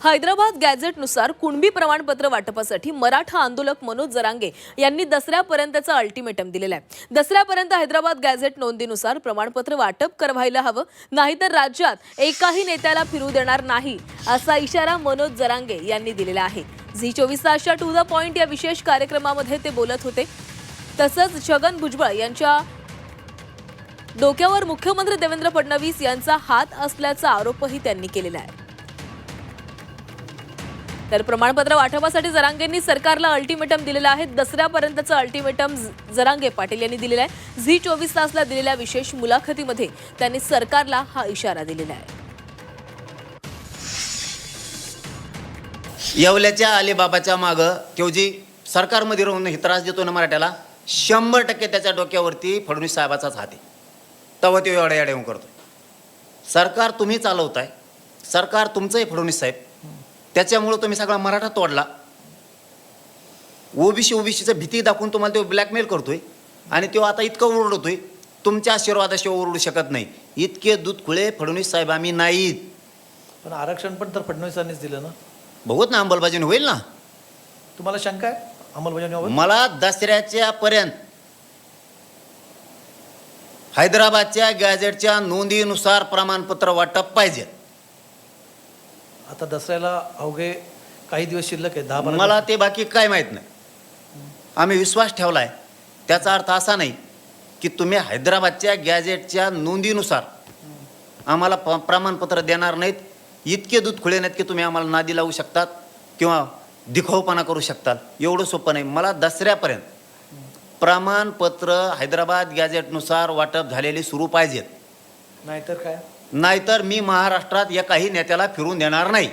हैदराबाद गॅझेटनुसार कुणबी प्रमाणपत्र वाटपासाठी मराठा आंदोलक मनोज जरांगे यांनी दसऱ्यापर्यंतचा अल्टिमेटम दिलेला आहे. दसऱ्यापर्यंत हैदराबाद गॅझेट नोंदीनुसार प्रमाणपत्र वाटप करवायला हवं नाहीतर राज्यात एकाही नेत्याला फिरू देणार नाही असा इशारा मनोज जरांगे यांनी दिलेला आहे. झी चोवीस तासच्या टू द पॉइंट या विशेष कार्यक्रमामध्ये ते बोलत होते. तसंच छगन भुजबळ यांच्या डोक्यावर मुख्यमंत्री देवेंद्र फडणवीस यांचा हात असल्याचा आरोपही त्यांनी केलेला आहे. तर प्रमाणपत्र वाटपासाठी जरांगेंनी सरकारला अल्टिमेटम दिलेलं आहे. दसऱ्यापर्यंतचं अल्टिमेटम जरांगे पाटील यांनी दिलेलं आहे. झी चोवीस तासला दिलेल्या विशेष मुलाखतीमध्ये त्यांनी सरकारला हा इशारा दिलेला आहे. येवल्याच्या अलीबाबाच्या मागं केवजी सरकारमध्ये राहून हे त्रास देतो ना मराठ्याला शंभर टक्के त्याच्या डोक्यावरती फडणवीस साहेबाचाच हात आहे. तेव्हा तो एवढ्या येऊन करतो सरकार तुम्ही चालवताय सरकार तुमचंही फडणवीस साहेब. त्याच्यामुळं तुम्ही सगळा मराठा तोडला. ओबीसी ओबीसीचं भीती दाखवून तुम्हाला तो ब्लॅकमेल करतोय आणि तो आता इतकं ओरडतोय. तुमच्या आशीर्वादाशिवाय ओरडू शकत नाही. इतके दूध खुळे फडणवीस साहेब आम्ही नाहीत. पण आरक्षण पण तर फडणवीसांनीच दिलं ना? बघूत ना अंमलबजावणी होईल ना? तुम्हाला शंका आहे अंमलबजावणीबाबत मला दसऱ्याच्या पर्यंत हैदराबादच्या गॅजेटच्या नोंदीनुसार प्रमाणपत्र वाटप पाहिजे. आता दसऱ्याला अवघे काही दिवस शिल्लक आहे दहा बारा मला. ते बाकी काय माहीत नाही. आम्ही विश्वास ठेवलाय. त्याचा अर्थ असा नाही की तुम्ही हैदराबादच्या गॅजेटच्या नोंदीनुसार आम्हाला प प्रमाणपत्र देणार नाहीत. इतके दूध खुळे नाहीत की तुम्ही आम्हाला नादी लावू शकतात किंवा दिखाऊपणा करू शकतात. एवढं सोपं नाही. मला दसऱ्यापर्यंत प्रमाणपत्र हैदराबाद गॅजेटनुसार वाटप झालेली सुरू पाहिजेत. नाहीतर काय? नाहीतर मी महाराष्ट्रात एकाही नेत्याला फिरून देणार नाही.